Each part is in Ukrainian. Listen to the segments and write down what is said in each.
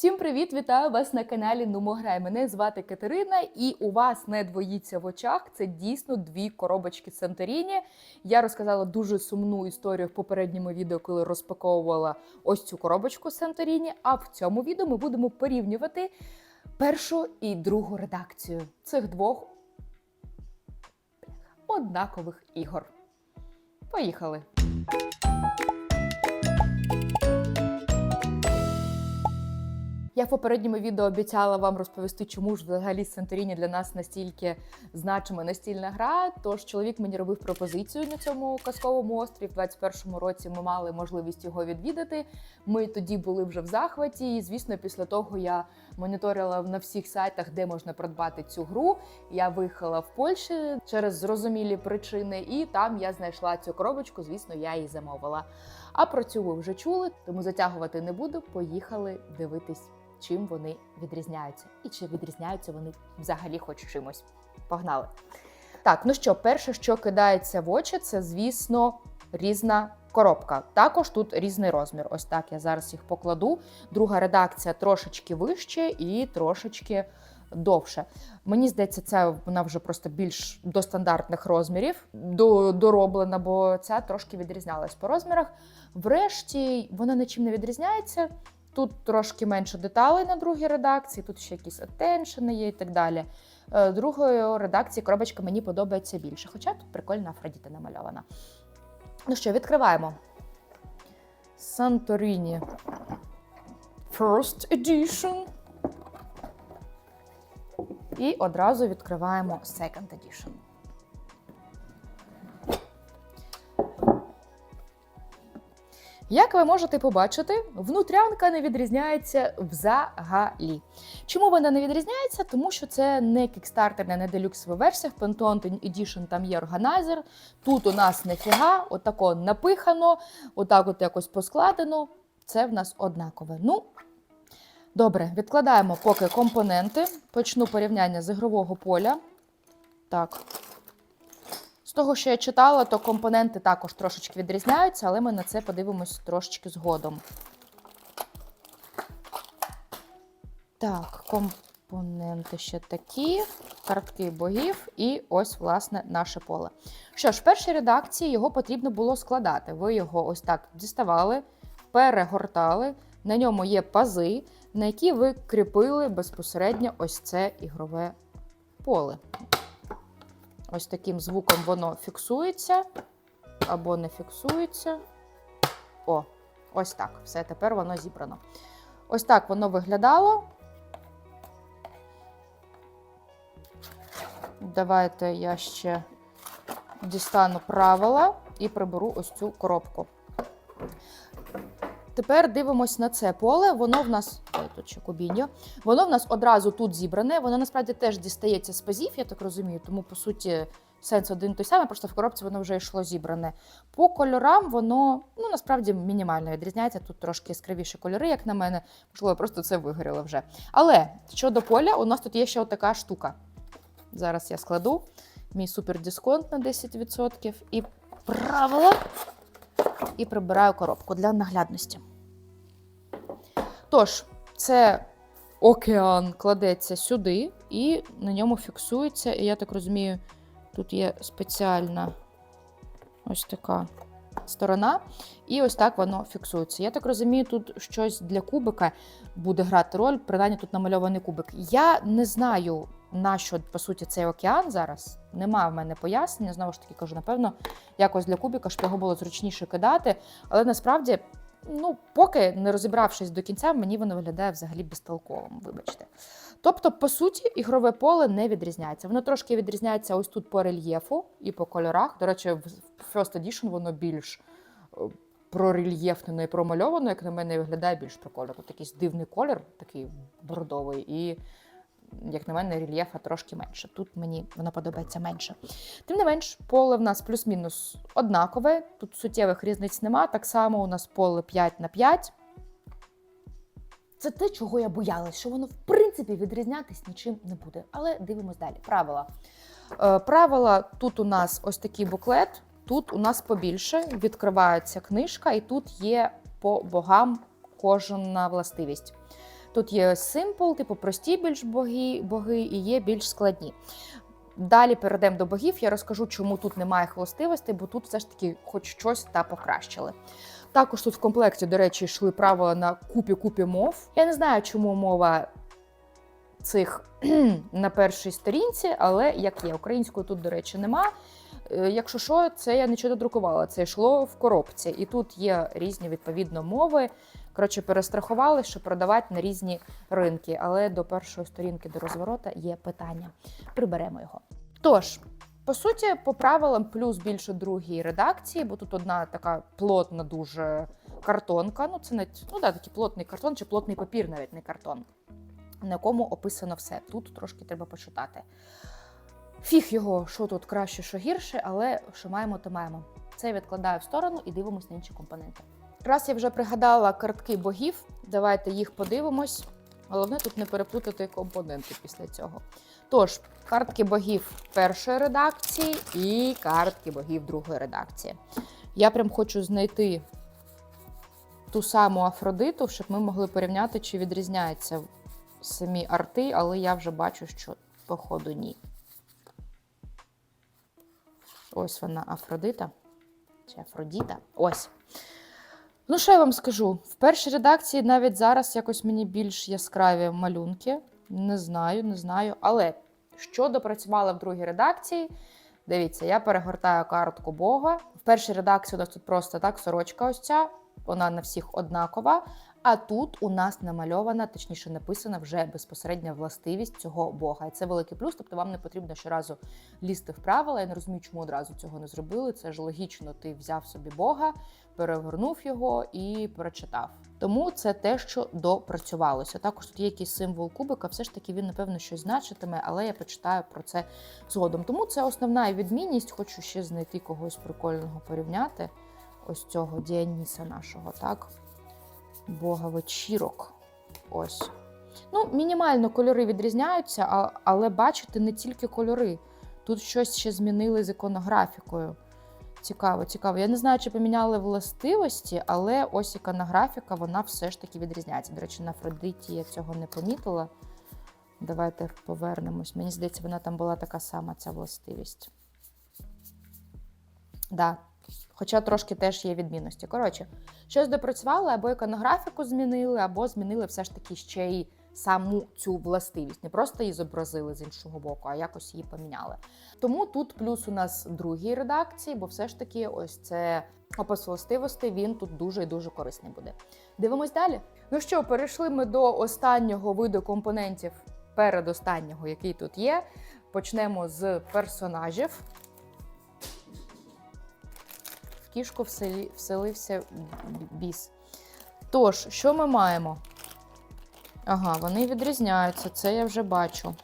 Всім привіт! Вітаю вас на каналі Нумограй. Мене звати Катерина, і у вас не двоїться в очах. Це дійсно дві коробочки Санторіні. Я розказала дуже сумну історію в попередньому відео, коли розпаковувала ось цю коробочку Санторіні. А в цьому відео ми будемо порівнювати першу і другу редакцію цих двох однакових ігор. Поїхали! Я в попередньому відео обіцяла вам розповісти, чому ж взагалі Санторіні для нас настільки значима настільна гра. Тож чоловік мені робив пропозицію на цьому казковому острові. В 21-му році ми мали можливість його відвідати. Ми тоді були вже в захваті. І звісно, після того я моніторила на всіх сайтах, де можна придбати цю гру. Я виїхала в Польщі через зрозумілі причини, і там я знайшла цю коробочку. Звісно, я її замовила. А про цю ви вже чули, тому затягувати не буду. Поїхали дивитись, чим вони відрізняються, і чи відрізняються вони взагалі хоч чимось. Погнали! Так, ну що, перше, що кидається в очі, це, звісно, різна коробка. Також тут різний розмір. Ось так я зараз їх покладу. Друга редакція трошечки вище і трошечки довше. Мені здається, це вона вже просто більш до стандартних розмірів дороблена, бо ця трошки відрізнялась по розмірах. Врешті вона нічим не відрізняється. Тут трошки менше деталей на другій редакції, тут ще якісь атеншени є і так далі. Е, Другої редакції коробочка мені подобається більше, хоча тут прикольна Афродіта намальована. Ну що, відкриваємо. Santorini First Edition. І одразу відкриваємо Second Edition. Як ви можете побачити, внутрянка не відрізняється взагалі. Чому вона не відрізняється? Тому що це не Kickstarter, не делюксова версія. В Pantone Edition там є органайзер. Тут у нас нефіга, отако напихано, отак от якось поскладено. Це в нас однакове. Ну, добре, відкладаємо поки компоненти. Почну порівняння з ігрового поля. Так. З того, що я читала, то компоненти також трошечки відрізняються, але ми на це подивимось трошечки згодом. Так, компоненти ще такі, картки богів, і ось, власне, наше поле. Що ж, в першій редакції його потрібно було складати. Ви його ось так діставали, перегортали. На ньому є пази, на які ви кріпили безпосередньо ось це ігрове поле. Ось таким звуком воно фіксується або не фіксується. О, ось так. Все, тепер воно зібрано. Ось так воно виглядало. Давайте я ще дістану правила і приберу ось цю коробку. Тепер дивимось на це поле. Воно в нас. Тут ще кубіньо. Воно в нас одразу тут зібране. Воно насправді теж дістається з пазів, я так розумію. Тому, по суті, сенс один той самий, просто в коробці воно вже йшло зібране. По кольорам воно ну, насправді мінімально відрізняється. Тут трошки яскравіші кольори, як на мене. Можливо, просто це вигоріло вже. Але щодо поля, у нас тут є ще така штука. Зараз я складу мій супердисконт на 10% і правила. І прибираю коробку для наглядності. Тож, це океан кладеться сюди, і на ньому фіксується. І я так розумію, тут є спеціальна ось така сторона, і ось так воно фіксується. Я так розумію, тут щось для кубика буде грати роль, принаймні тут намальований кубик. Я не знаю, на що, по суті, цей океан зараз. Немає в мене пояснення. Знову ж таки, кажу, напевно, якось для кубика, щоб його було зручніше кидати. Але насправді, ну, поки не розібравшись до кінця, мені воно виглядає взагалі безтолковим, вибачте. Тобто, по суті, ігрове поле не відрізняється. Воно трошки відрізняється ось тут по рельєфу і по кольорах. До речі, в First Edition воно більш е, прорельєфне і промальовано, як на мене, виглядає більш прикольно. Тут якийсь дивний колір, такий бордовий, і, як на мене, рельєфа трошки менше. Тут мені воно подобається менше. Тим не менш, поле в нас плюс-мінус однакове. Тут суттєвих різниць нема. Так само у нас поле 5 на 5. Це те, чого я боялась, що воно в принципі відрізнятись нічим не буде. Але дивимось далі. Правила. Е, правила тут у нас ось такий буклет, тут у нас побільше. Відкривається книжка, і тут є по богам кожна властивість. Тут є симпл, типу прості більш боги, боги і є більш складні. Далі перейдемо до богів. Я розкажу, чому тут немає їх бо тут все ж таки хоч щось та покращили. Також тут в комплекті, до речі, йшли правила на купі-купі мов. Я не знаю, чому мова цих на першій сторінці, але як є, української тут, до речі, нема. Е, Якщо що, це я нічого друкувала, це йшло в коробці. І тут є різні відповідно мови. Коротше, перестрахували, що продавати на різні ринки. Але до першої сторінки до розворота є питання. Приберемо його. Тож, по суті, по правилам плюс більше другій редакції, бо тут одна така плотна дуже картонка. Ну, це не ну, да, такий плотний картон чи плотний папір, навіть не картон, на якому описано все. Тут трошки треба почитати. Фіг його, що тут краще, що гірше, але що маємо, то маємо. Це відкладаю в сторону і дивимось на інші компоненти. Раз я вже пригадала картки богів, давайте їх подивимось. Головне тут не переплутати компоненти після цього. Тож, картки богів першої редакції і картки богів другої редакції. Я прям хочу знайти ту саму Афродиту, щоб ми могли порівняти, чи відрізняються самі арти, але я вже бачу, що походу ні. Ось вона Афродита. Чи Афродіта. Ось. Ну, що я вам скажу? В першій редакції навіть зараз якось мені більш яскраві малюнки. Не знаю, не знаю. Але що допрацювала в другій редакції? Дивіться, я перегортаю картку Бога. В першій редакції у нас тут просто так сорочка ось ця, вона на всіх однакова. А тут у нас намальована, точніше написана вже безпосередня властивість цього Бога. І це великий плюс. Тобто вам не потрібно щоразу лізти в правила. Я не розумію, чому одразу цього не зробили. Це ж логічно. Ти взяв собі Бога, перегорнув його і прочитав. Тому це те, що допрацювалося. Також тут є якийсь символ кубика, все ж таки він, напевно, щось значитиме, але я почитаю про це згодом. Тому це основна відмінність. Хочу ще знайти когось прикольного порівняти. Ось цього Діаніса нашого, так? Бога вечірок. Ось. Ну, мінімально кольори відрізняються, але бачите, не тільки кольори. Тут щось ще змінили з іконографікою. Цікаво, цікаво. Я не знаю, чи поміняли властивості, але ось іконографіка, вона все ж таки відрізняється. До речі, на Афродиті я цього не помітила. Давайте повернемось. Мені здається, вона там була така сама, ця властивість. Да. Хоча трошки теж є відмінності. Коротше, щось допрацювали, або іконографіку змінили, або змінили все ж таки ще й саму цю властивість. Не просто її зобразили з іншого боку, а якось її поміняли. Тому тут плюс у нас другій редакції, бо все ж таки, ось це опис властивостей, він тут дуже і дуже корисний буде. Дивимось далі. Ну що, перейшли ми до останнього виду компонентів, передостаннього, який тут є. Почнемо з персонажів. В кішку вселився біс. Тож, що ми маємо? Ага, вони відрізняються, це я вже бачу.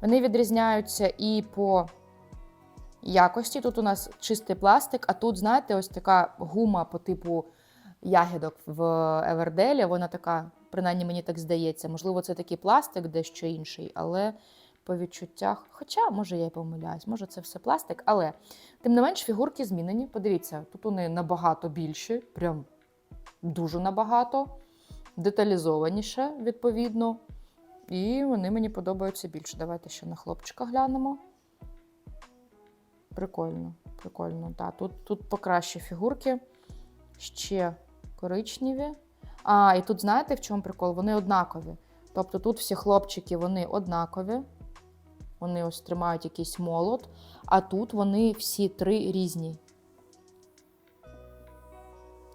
Вони відрізняються і по якості. Тут у нас чистий пластик, а тут, знаєте, ось така гума по типу ягідок в Еверделі. Вона така, принаймні мені так здається. Можливо, це такий пластик, дещо інший, але по відчуттях. Хоча, може, я й помиляюсь, може, це все пластик, але тим не менш фігурки змінені. Подивіться, тут вони набагато більші, прям дуже набагато, деталізованіше, відповідно. І вони мені подобаються більше. Давайте ще на хлопчика глянемо. Прикольно, прикольно. Да, тут, тут покраще фігурки. Ще коричневі. А, і тут знаєте, в чому прикол? Вони однакові. Тобто тут всі хлопчики вони однакові. Вони ось тримають якийсь молот, а тут вони всі три різні.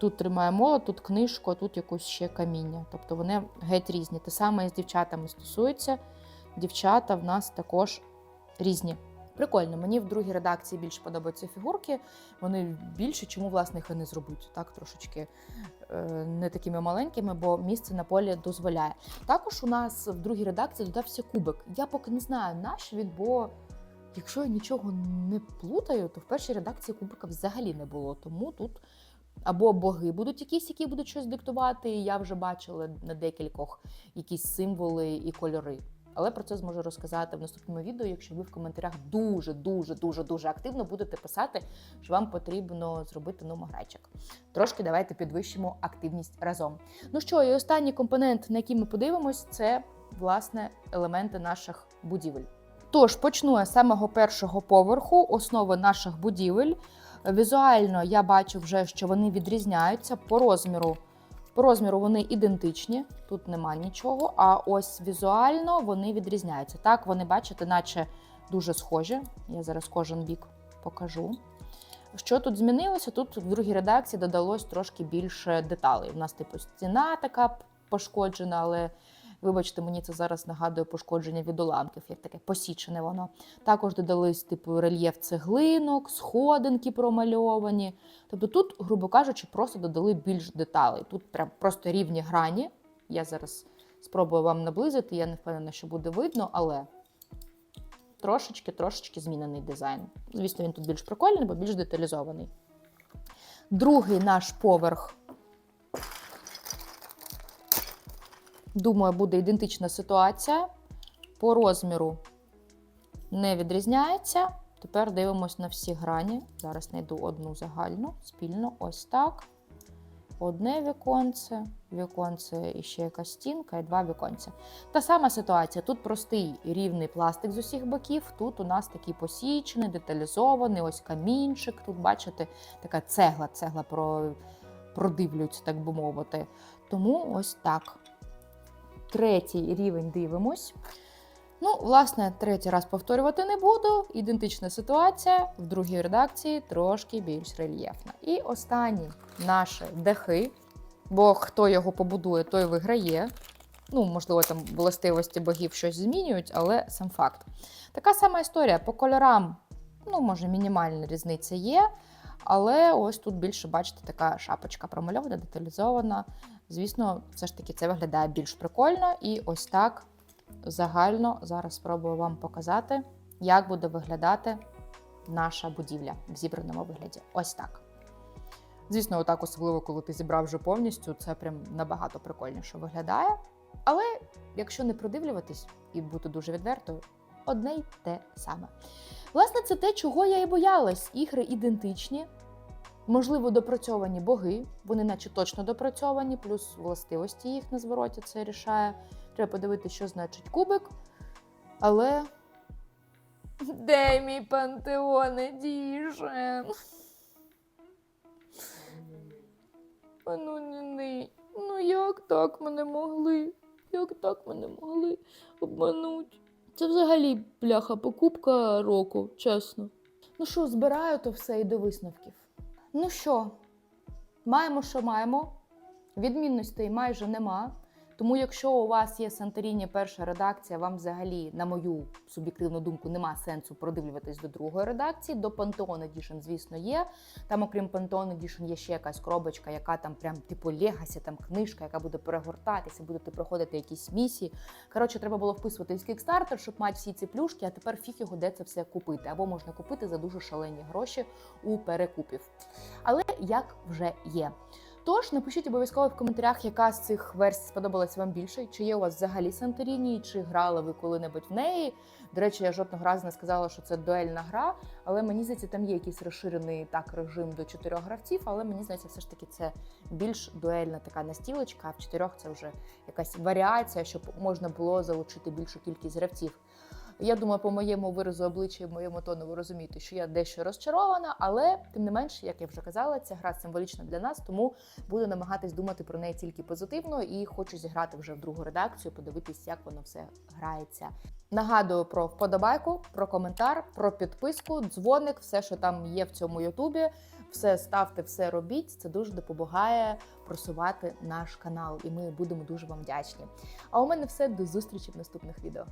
Тут тримає молот, тут книжку, а тут якусь ще каміння. Тобто вони геть різні. Те саме і з дівчатами стосується. Дівчата в нас також різні. Прикольно, мені в другій редакції більше подобаються фігурки. Вони більше, чому власне їх і не зробити. Так, трошечки е, не такими маленькими, бо місце на полі дозволяє. Також у нас в другій редакції додався кубик. Я поки не знаю, наш він, бо якщо я нічого не плутаю, то в першій редакції кубика взагалі не було. Тому тут або боги будуть якісь, які будуть щось диктувати. і Я вже бачила на декількох якісь символи і кольори. Але про це зможу розказати в наступному відео, якщо ви в коментарях дуже, дуже, дуже, дуже активно будете писати, що вам потрібно зробити номограйчик. Трошки давайте підвищимо активність разом. Ну що, і останній компонент, на який ми подивимось, це власне елементи наших будівель. Тож почну я з самого першого поверху, основи наших будівель. Візуально я бачу вже, що вони відрізняються по розміру. По розміру вони ідентичні, тут нема нічого. А ось візуально вони відрізняються. Так, вони бачите, наче дуже схожі. Я зараз кожен бік покажу. Що тут змінилося? Тут в другій редакції додалось трошки більше деталей. У нас, типу, стіна така пошкоджена, але вибачте, мені це зараз нагадує пошкодження від уламків, як таке посічене воно. Також додались типу рельєф цеглинок, сходинки промальовані. Тобто тут, грубо кажучи, просто додали більш деталей. Тут прям просто рівні грані. Я зараз спробую вам наблизити, я не впевнена, що буде видно, але трошечки, трошечки змінений дизайн. Звісно, він тут більш прикольний, бо більш деталізований. Другий наш поверх. Думаю, буде ідентична ситуація. По розміру не відрізняється. Тепер дивимось на всі грані. Зараз знайду одну загальну, спільну. Ось так. Одне віконце, віконце і ще якась стінка, і два віконця. Та сама ситуація. Тут простий рівний пластик з усіх боків. Тут у нас такий посічений, деталізований, ось камінчик. Тут, бачите, така цегла, цегла про, продивлюється, так би мовити. Тому ось так. Третій рівень дивимось. Ну, власне, третій раз повторювати не буду. Ідентична ситуація в другій редакції трошки більш рельєфна. І останні наші дахи, бо хто його побудує, той виграє. Ну, можливо, там властивості богів щось змінюють, але сам факт. Така сама історія по кольорам, ну, може, мінімальна різниця є. Але ось тут більше, бачите, така шапочка промальована, деталізована. Звісно, все ж таки це виглядає більш прикольно. І ось так загально зараз спробую вам показати, як буде виглядати наша будівля в зібраному вигляді. Ось так. Звісно, отак, особливо, коли ти зібрав вже повністю, це прям набагато прикольніше виглядає. Але якщо не продивлюватись і бути дуже відвертою, одне й те саме. Власне, це те, чого я і боялась. Ігри ідентичні, можливо, допрацьовані боги, вони наче точно допрацьовані, плюс властивості їх на звороті це рішає. Треба подивитися, що значить кубик. Але. Де мій пантеон Едішн? Ну, ні, ну як так мене могли? Як так мене могли обманути? Це взагалі бляха покупка року, чесно. Ну що, збираю то все і до висновків. Ну що, маємо, що маємо. Відмінностей майже нема. Тому, якщо у вас є Санторіні перша редакція, вам взагалі, на мою суб'єктивну думку, нема сенсу продивлюватись до другої редакції. До Pantone Edition, звісно, є. Там, окрім Pantone Edition, є ще якась коробочка, яка там прям типу Legacy, там книжка, яка буде перегортатися, будете проходити якісь місії. Коротше, треба було вписуватись в Kickstarter, щоб мати всі ці плюшки, а тепер фіг його де це все купити. Або можна купити за дуже шалені гроші у перекупів. Але як вже є. Тож напишіть обов'язково в коментарях, яка з цих версій сподобалась вам більше, чи є у вас взагалі Санторіні, чи грали ви коли-небудь в неї. До речі, я жодного разу не сказала, що це дуельна гра, але мені здається, там є якийсь розширений так режим до чотирьох гравців, але мені здається, все ж таки це більш дуельна така настілочка, а в чотирьох це вже якась варіація, щоб можна було залучити більшу кількість гравців. Я думаю, по моєму виразу обличчя і моєму тону ви розумієте, що я дещо розчарована, але тим не менш, як я вже казала, ця гра символічна для нас, тому буду намагатись думати про неї тільки позитивно і хочу зіграти вже в другу редакцію, подивитись, як воно все грається. Нагадую про вподобайку, про коментар, про підписку, дзвоник, все, що там є в цьому Ютубі. Все ставте, все робіть. Це дуже допомагає просувати наш канал, і ми будемо дуже вам вдячні. А у мене все до зустрічі в наступних відео.